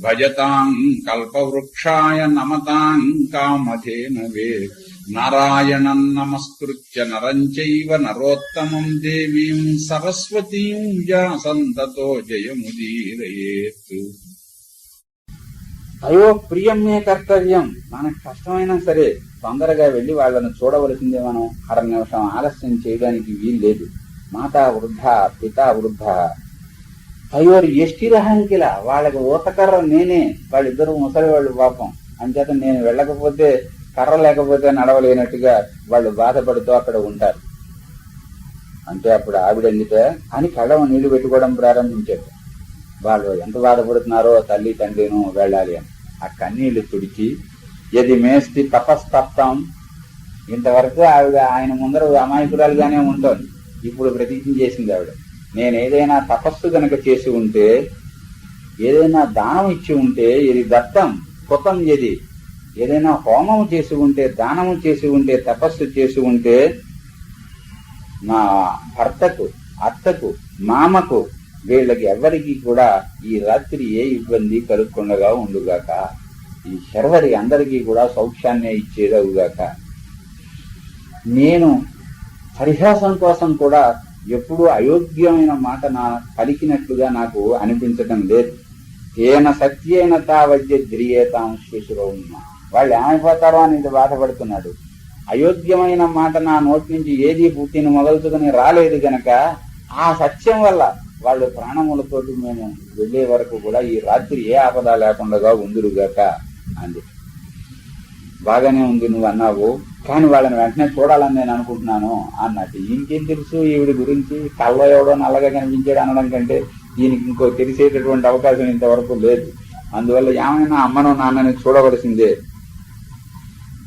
భజతాం కల్పవృక్షాయ నమతాం కామధేనవే నారాయణం నమస్కృత్య నరం చైవ నరోత్తమం దేవీం సరస్వతీం వ్యాసంతతో జయముదీరయేత్ అయ్యో ప్రియమే కర్తవ్యం. మనకు కష్టమైనా సరే తొందరగా వెళ్ళి వాళ్ళను చూడవలసిందే మనం. అర నిమిషం ఆలస్యం చేయడానికి వీల్లేదు. మాతా వృద్ధ పితా వృద్ధ అయ్యో ఎష్టిరహంకిల వాళ్ళకి ఊతకర్ర నేనే. వాళ్ళిద్దరూ ముసలి వాళ్ళు పాపం. అంచేత నేను వెళ్ళకపోతే కర్ర లేకపోతే నడవలేనట్టుగా వాళ్ళు బాధపడుతూ అక్కడ ఉంటారు. అంటే అప్పుడు ఆవిడందితే అని కళ్ళ నీళ్ళు పెట్టుకోవడం ప్రారంభించాడు వాళ్ళు ఎంత బాధపడుతున్నారో తల్లి తండ్రిను వెళ్ళాలి అని. ఆ కన్నీళ్ళు తుడిచి ఎది మేస్తి తపస్తప్తం. ఇంతవరకు ఆవిడ ఆయన ముందర అమాయకురాలుగానే ఉంటుంది. ఇప్పుడు ప్రతిజ్ఞ చేసింది ఆవిడ. నేను ఏదైనా తపస్సు గనక చేసి ఉంటే ఏదైనా దానం ఇచ్చి ఉంటే ఇది దత్తం కృతం ఎది ఏదైనా హోమం చేసి ఉంటే దానం చేసి ఉంటే తపస్సు చేసి ఉంటే నా భర్తకు అత్తకు మామకు వీళ్ళకి ఎవరికి కూడా ఈ రాత్రి ఏ ఇబ్బంది కలుగకుండా ఉండుగాక ఈ శర్వరి అందరికీ కూడా సౌఖ్యాన్నే ఇచ్చేదవుగాక. నేను పరిహాసం కోసం కూడా ఎప్పుడూ అయోగ్యమైన మాట నా పలికినట్లుగా నాకు అనిపించటం లేదు. ఏన సత్యేన తావద్య ధ్రియేతాం శిశురౌమ్మ వాళ్ళు ఏమైపోతారో అని ఇది బాధపడుతున్నాడు. అయోగ్యమైన మాట నా నోటి నుంచి ఏది పుట్టిన మొదలుచుకుని రాలేదు గనక ఆ సత్యం వల్ల వాళ్ళు ప్రాణములతోటి మేము వెళ్ళే వరకు కూడా ఈ రాత్రి ఏ ఆపద లేకుండా ఉందిరుగాక అంది. బాగానే ఉంది నువ్వు అన్నావు. కానీ వాళ్ళని వెంటనే చూడాలని నేను అనుకుంటున్నాను అన్నట్టు ఇంకేం తెలుసు ఈవిడి గురించి? కళ్ళ ఎవడో నల్లగా కనిపించాడు అనడం కంటే దీనికి ఇంకో తెలిసేటటువంటి అవకాశం ఇంతవరకు లేదు. అందువల్ల ఏమైనా అమ్మను నాన్నని చూడవలసిందే.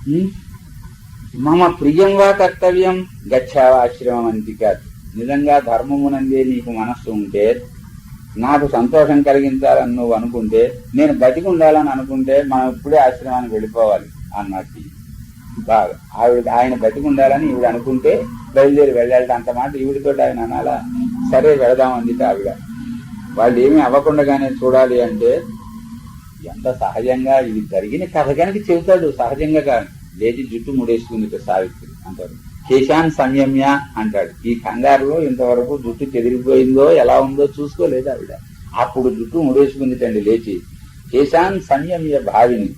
ఉం? మమ ప్రియంగా కర్తవ్యం గచ్చావాశ్రమం ఆశ్రమం కాదు నిజంగా ధర్మమునందే నీకు మనస్సు ఉంటే నాకు సంతోషం కలిగించాలని నువ్వు అనుకుంటే నేను బతికి ఉండాలని అనుకుంటే మనం ఇప్పుడే ఆశ్రమానికి వెళ్ళిపోవాలి. అన్నట్టు బాగా ఆవిడ ఆయన బతికుండాలని ఈవిడ అనుకుంటే బయలుదేరి వెళ్ళాలి అంత మాట. ఈవిడితో ఆయన అనాలా? సరే వెళదాం వెళదామంది ఆవిడ. వాళ్ళు ఏమీ అవ్వకుండానే చూడాలి అంటే ఎంత సహజంగా ఇది జరిగిన కథ కనుక చెబుతాడు. సహజంగా కాదు లేచి జుట్టు ముడేసుకుంది సావిత్రి అంటాడు. కేశాన్ సంయమ్య అంటాడు. ఈ కంగారులో ఇంతవరకు జుట్టు చెదిరిపోయిందో ఎలా ఉందో చూసుకోలేదు ఆవిడ. అప్పుడు జుట్టు ముడేసుకుందిటండి లేచి. కేశాన్ సంయమ్య భావిని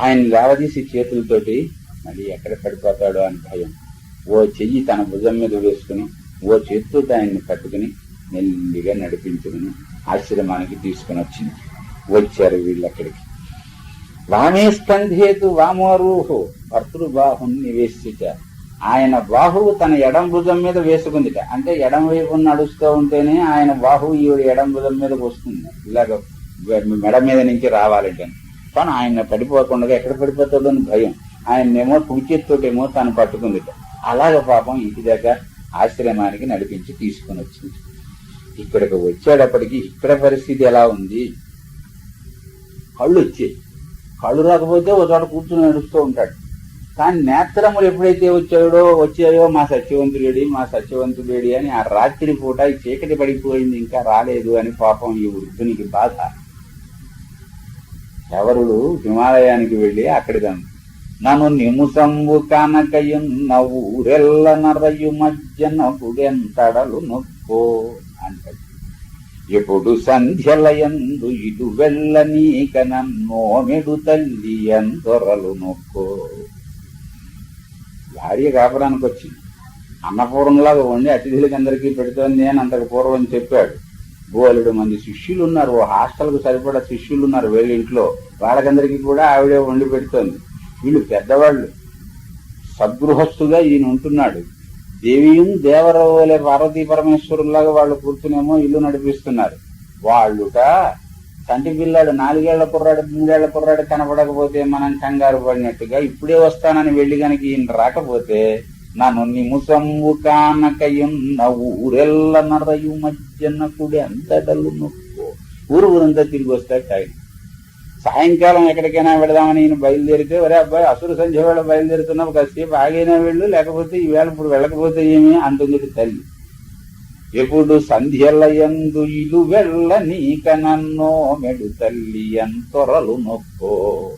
ఆయన లేవదీసి చేతులతోటి మళ్ళీ ఎక్కడ పడిపోతాడో అని భయం. ఓ చెయ్యి తన భుజం మీద వేసుకుని ఓ చేతితో ఆయన్ని పట్టుకుని మెల్లిగా నడిపించుకుని ఆశ్రమానికి తీసుకుని వచ్చింది. వచ్చారు వీళ్ళు అక్కడికి వామే స్కంధేతు వామోరూహు భర్తృ బాహుని ఆయన బాహువు తన ఎడం భుజం మీద వేసుకుందిట. అంటే ఎడం వైపు నడుస్తూ ఉంటేనే ఆయన బాహువు ఈవిడ ఎడం భుజం మీదకి వస్తుంది. ఇలాగ మెడ మీద నుంచి రావాలంటే కానీ ఆయన పడిపోకుండా ఎక్కడ పడిపోతాడో అని భయం. ఆయన్నేమో కుడిచేత్తోటేమో తను పట్టుకుంది. అలాగ పాపం ఇంటి దగ్గర ఆశ్రమానికి నడిపించి తీసుకుని వచ్చింది. ఇక్కడికి వచ్చేటప్పటికి ఇక్కడ పరిస్థితి ఎలా ఉంది? కళ్ళు వచ్చాయి కళ్ళు రాకపోతే ఒక చోట కూర్చుని నడుస్తూ ఉంటాడు. కానీ నేత్రములు ఎప్పుడైతే వచ్చాడో వచ్చాయో మా సత్యవంతుడేడి మా సత్యవంతుడేడి అని ఆ రాత్రి పూట ఈ చీకటి పడిపోయింది ఇంకా రాలేదు అని పాపం ఈ వృద్ధునికి బాధ. ఎవరుడు హిమాలయానికి వెళ్ళి అక్కడికి నన్ను నిముసంబు కానకయున్న ఊరెల్ల నరయు మధ్య గుడెంతడలు నొక్కో అంటాడు ఎప్పుడు సంధ్యలయందు ఇటు వెళ్ళ నీక నన్నోమెడు తల్లి ఎందొరలు నొక్కో. భార్య కాపురానికి వచ్చింది. అన్నపూర్ణలాగా వండి అతిథులకి అందరికీ పెడుతోంది అని అంతకు పూర్వం చెప్పాడు. బోలుడు మంది శిష్యులు ఉన్నారు. ఓ హాస్టల్కు సరిపడా శిష్యులు ఉన్నారు. వీళ్ళ ఇంట్లో వాళ్ళకందరికీ కూడా ఆవిడే వండి పెడుతోంది. వీళ్ళు పెద్దవాళ్ళు. సద్గృహస్థుగా ఈయన ఉంటున్నాడు. దేవియం దేవరవలే పార్వతీ పరమేశ్వరులాగా వాళ్ళు కూర్చునేమో ఇల్లు నడిపిస్తున్నారు. వాళ్ళుట తంటి పిల్లాడు నాలుగేళ్ళ కుర్రాడు మూడేళ్ళ కుర్రాడు కనపడకపోతే మనం కంగారు పడినట్టుగా ఇప్పుడే వస్తానని వెళ్ళి కనుక ఈయన రాకపోతే నన్ను నిముసంబు కానకయున్న ఊరెల్ల నరయు మధ్యన కుడి అంతటలు నొక్కు. ఊరు ఊరంతా తిరిగి వస్తాడు ఆయన సాయంకాలం ఎక్కడికైనా వెళదామని నేను బయలుదేరితే ఒరే అబ్బాయి అసురు సంధ్య వేళ బయలుదేరుతున్నావు కాసేపు ఆగైనా వెళ్ళు లేకపోతే ఈవేళ ఇప్పుడు వెళ్ళకపోతే ఏమి? అంటుంది తల్లి. ఎప్పుడు సంధ్యలయందు ఇలు వెళ్ళ నీక నన్నో మెడు తల్లి ఎంతొరలు నొక్కో.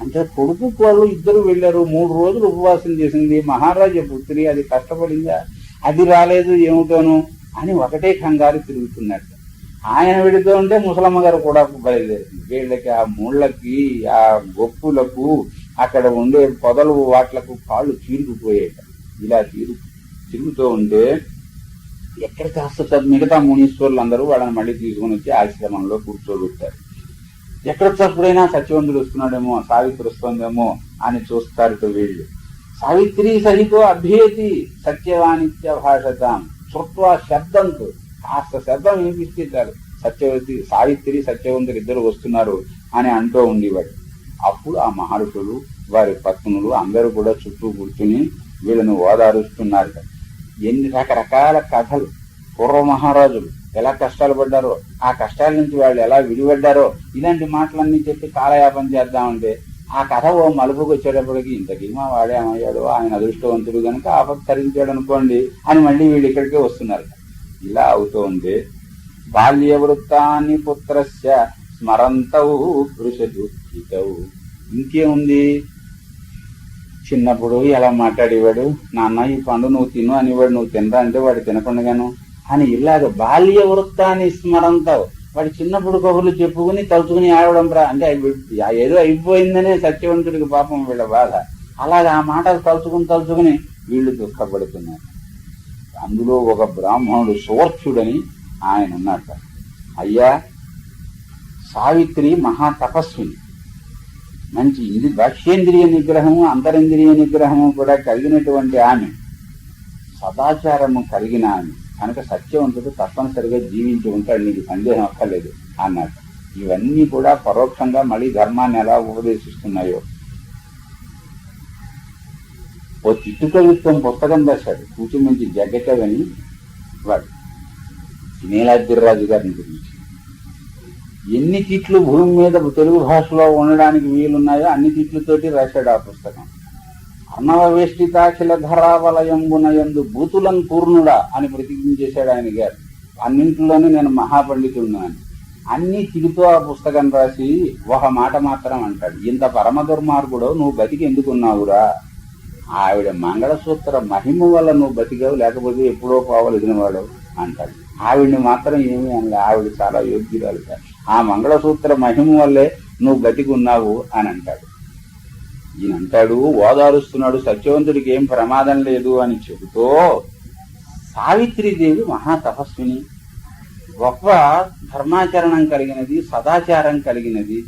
అంటే కొడుకు వాళ్ళు ఇద్దరు వెళ్ళారు. మూడు రోజులు ఉపవాసం చేసింది. మహారాజా పుత్రి అది కష్టపడిందా? అది రాలేదు ఏమిటోను? అని ఒకటే కంగారు తిరుగుతున్నట్టు ఆయన వెళుతూ ఉంటే ముసలమ్మ గారు కూడా బయలుదేరింది. వీళ్ళకి ఆ ముళ్ళకి ఆ గొప్పులకు అక్కడ ఉండే పొదలు వాట్లకు కాళ్ళు చీరుకుపోయేట ఇలా చీరు తిరుగుతూ ఉంటే ఎక్కడ కాస్త మిగతా మునీశ్వరులు అందరూ వాళ్ళని మళ్ళీ తీసుకుని వచ్చి ఆశ్రమంలో కూర్చోబెట్టారు. ఎక్కడ సత్యవంతుడు వస్తున్నాడేమో సావిత్రి వస్తుందేమో అని చూస్తారు వీళ్ళు. సావిత్రి సహితో అభ్యేతి సత్యవాణిత్య భాషతాం. శ్రుత్వా శబ్దంతో. కాస్త శబ్దం వినిపిస్తే చాలు సత్యవతి సావిత్రి సత్యవంతుడు ఇద్దరు వస్తున్నారు అని అంటూ ఉండేవాడు. అప్పుడు ఆ మహర్షులు వారి పత్నులు అందరూ కూడా చుట్టూ కూర్చుని వీళ్ళను ఓదారుస్తున్నారు. ఎన్ని రకరకాల కథలు. పూర్వ మహారాజులు ఎలా కష్టాలు పడ్డారో ఆ కష్టాల నుంచి వాళ్ళు ఎలా విడిపడ్డారో ఇలాంటి మాటలన్నీ చెప్పి కాలయాపన చేద్దామంటే ఆ కథ ఓ మలుపుకి వచ్చేటప్పటికి ఇంతకీ మా వాడేమయ్యాడు ఆయన అదృష్టవంతుడు కనుక ఆపత్కరించాడు అనుకోండి అని మళ్ళీ వీళ్ళు ఇక్కడికే వస్తున్నారు. ఇలా అవుతూ ఉంది బాల్య వృత్తాన్ని పుత్రస్య స్మరంతవు భృషదు హితవు ఇంకేముంది? చిన్నప్పుడు ఎలా మాట్లాడేవాడు? నాన్న ఈ పండు నువ్వు తిను అనేవాడు నువ్వు తినరా అంటే వాడు తినకుండాను అని ఇలాగ బాల్య వృత్తాన్ని స్మరంతో వాడు చిన్నప్పుడు కబుర్లు చెప్పుకుని తలుచుకుని ఆడడం రా. అంటే ఏదో అయిపోయిందనే సత్యవంతుడికి పాపం వీళ్ళ బాధ. అలాగే ఆ మాటలు తలుచుకుని తలుచుకుని వీళ్ళు దుఃఖపడుతున్నారు. అందులో ఒక బ్రాహ్మణుడు సోర్చుడని ఆయన ఉన్నాడు. అయ్యా సావిత్రి మహా తపస్విని మంచి ఇది బాహ్యేంద్రియ నిగ్రహము అంతరింద్రియ నిగ్రహము కూడా కలిగినటువంటి ఆమె. సదాచారము కలిగిన ఆమె. కనుక సత్యవంతుడు తప్పనిసరిగా జీవించి ఉంటాడు నీకు సందేహం అక్కర్లేదు అన్నాడు. ఇవన్నీ కూడా పరోక్షంగా మళ్ళీ ధర్మాన్ని ఎలా ఉపదేశిస్తున్నాయో. ఓ తిట్టుకవిత్వం పుస్తకం రాశాడు. కూచుమంచి జగ్గకవని వాడు. నీలాద్రిరాజు గారిని గురించి. ఎన్ని తిట్లు భూమి మీద తెలుగు భాషలో ఉండడానికి వీలున్నాయో అన్ని తిట్లతోటి రాశాడు ఆ పుస్తకం. అన్నవ వేష్టితాఖిల ధరావలయంబునయందు భూతులం పూర్ణుడా అని ప్రతిజ్ఞ చేశాడు ఆయన గారు. అన్నింటిలోనే నేను మహాపండితుడిని అన్ని తిరుగుతూ ఆ పుస్తకం రాసి ఒక మాట మాత్రం అంటాడు. ఇంత పరమ దుర్మార్గుడు నువ్వు బతికి ఎందుకున్నావురా? ఆవిడ మంగళసూత్ర మహిమ వల్ల నువ్వు బతికావు లేకపోతే ఎప్పుడో పోవలసిన వాడు అంటాడు. ఆవిడ్ని మాత్రం ఏమీ అనలే. ఆవిడ చాలా యోగ్యురాలు ఆ మంగళసూత్ర మహిమ వల్లే నువ్వు బతికున్నావు అని అంటాడు. ఈయన అంటాడు ఓదారుస్తున్నాడు సత్యవంతుడికి ఏం ప్రమాదం లేదు అని చెబుతూ సావిత్రీదేవి మహా తపస్విని గొప్ప ధర్మాచరణం కలిగినది సదాచారం కలిగినది.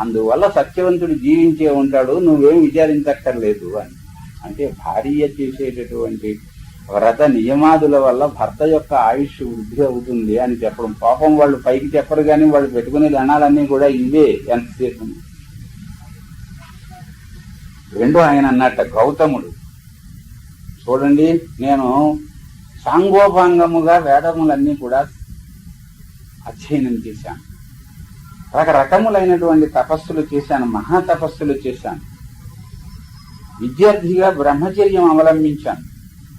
అందువల్ల సత్యవంతుడు జీవించే ఉంటాడు నువ్వేం విచారించక్కర్లేదు అని. అంటే భార్య చేసేటటువంటి వ్రత నియమాదుల వల్ల భర్త యొక్క ఆయుష్ వృద్ధి అవుతుంది అని చెప్పడం. పాపం వాళ్ళు పైకి చెప్పరు కానీ వాళ్ళు పెట్టుకునే దండాలన్నీ కూడా ఇవే ఎంతసేపు రెండో ఆయన అన్నట్ట గౌతముడు. చూడండి నేను సాంగోపాంగముగా వేదములన్నీ కూడా అధ్యయనం చేశాను. రకరకములైనటువంటి తపస్సులు చేశాను మహా తపస్సులు చేశాను. విద్యార్థిగా బ్రహ్మచర్యం అవలంబించాను.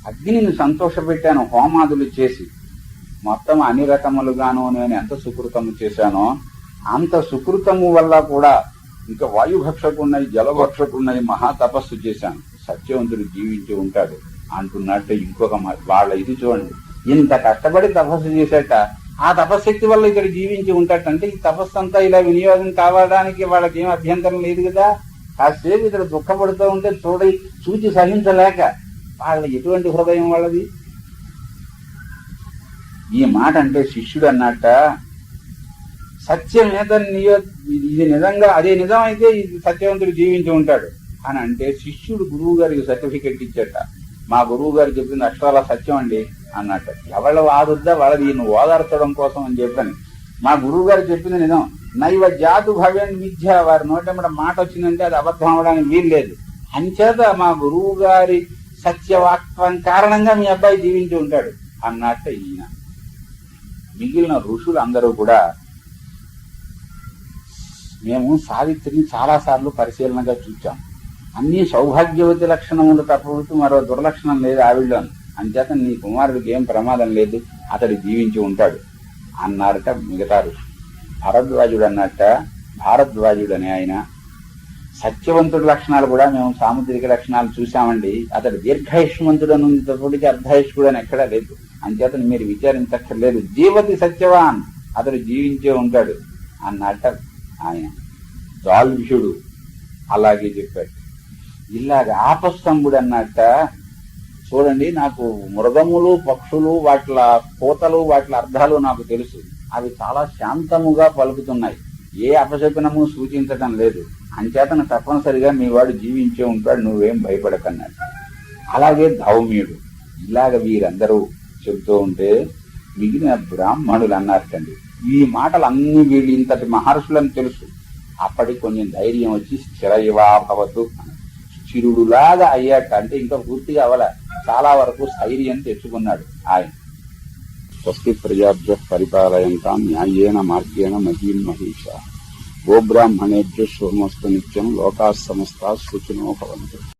అగ్నిని సంతోషపెట్టాను హోమాదులు చేసి. మొత్తం అన్ని రకములుగాను నేను ఎంత సుకృతము చేశానో అంత సుకృతము వల్ల కూడా ఇంకా వాయుభక్షకున్నది జలభక్షకున్నది మహా తపస్సు చేశాను. సత్యవంతుడు జీవించి ఉంటాడు అంటున్నట్టు ఇంకొక వాళ్ళ ఇది చూడండి. ఇంత కష్టపడి తపస్సు చేశాట ఆ తపశక్తి వల్ల ఇక్కడ జీవించి ఉంటాడంటే ఈ తపస్సు అంతా ఇలా వినియోగం కావడానికి వాళ్ళకి ఏం అభ్యంతరం లేదు కదా. కాసేపు ఇక్కడ దుఃఖపడుతూ ఉంటే చూడ చూచి సహించలేక వాళ్ళ ఎటువంటి హృదయం వాళ్ళది? ఈ మాట అంటే శిష్యుడు అన్నట్ట సత్యం ఏదని నియో ఇది నిజంగా అదే నిజం అయితే ఇది సత్యవంతుడు జీవించి ఉంటాడు. అని అంటే శిష్యుడు గురువు గారికి సర్టిఫికెట్ ఇచ్చట. మా గురువు గారు చెప్పింది అక్షరాల సత్యం అండి అన్నట్టు. ఎవళ్ళ వాదుద్దా వాళ్ళది నువ్వు ఓదార్చడం కోసం అని చెప్పాను. మా గురువు గారు చెప్పింది నిజం. నైవ జాతు భవ్యం విద్య. వారి నోటెంబడ మాట వచ్చిందంటే అది అబద్ధం అవడానికి వీలు లేదు. అంచేత మా గురువు గారి సత్యవాక్వం కారణంగా మీ అబ్బాయి జీవించి ఉంటాడు అన్నట్టు ఈయన. మిగిలిన ఋషులు అందరూ కూడా మేము సావిత్రిని చాలాసార్లు పరిశీలనగా చూచాం. అన్ని సౌభాగ్యవతి లక్షణములు తప్పవచ్చు మరో దుర్లక్షణం లేదు ఆవిడలో. అంచేత నీ కుమారుడికి ఏం ప్రమాదం లేదు అతడు జీవించి ఉంటాడు అన్నారట మిగతా ఋషులు భరద్వాజుడు అన్నట్ట భారద్వాజుడు అని ఆయన. సత్యవంతుడి లక్షణాలు కూడా మేము సాముద్రిక లక్షణాలు చూశామండి. అతడు దీర్ఘాయుష్మంతుడు తప్పటికి అర్ధాయుష్కుడు అని ఎక్కడా లేదు. అంచేతను మీరు విచారించక్కర్లేదు. జీవతి సత్యవాన్ అతడు జీవించే ఉంటాడు అన్నట్ట ఆయన. దాల్భ్యుడు అలాగే చెప్పాడు. ఇలాగ ఆపస్తంభుడు అన్నట్ట చూడండి నాకు మృగములు పక్షులు వాట్ల కోతలు వాట్ల అర్థాలు నాకు తెలుసు. అవి చాలా శాంతముగా పలుకుతున్నాయి. ఏ అపశకునము సూచించటం లేదు. అంచేతను తప్పనిసరిగా మీ వాడు జీవించే ఉంటాడు నువ్వేం భయపడకన్నాడు అలాగే ధౌమ్యుడు. ఇలాగ వీరందరూ చెబుతూ ఉంటే మిగిలిన బ్రాహ్మణులు అన్నారటండి. ఈ మాటలు అన్ని వీళ్ళు ఇంతటి మహర్షులని తెలుసు. అప్పటికి కొంచెం ధైర్యం వచ్చి స్థిరయవా భవతు స్థిరుడులాగా అయ్యాట అంటే ఇంకా పూర్తిగా అవల చాలా వరకు స్థైర్యం తెచ్చుకున్నాడు ఆయన. స్వస్తి ప్రజాభ్య పరిపాలయంతాం న్యాయేన మార్గేణ మహీం మహిష. గోబ్రాహ్మణేభ్య శుభమస్తు నిత్యం లోకా సమస్త సుఖినో భవంతు.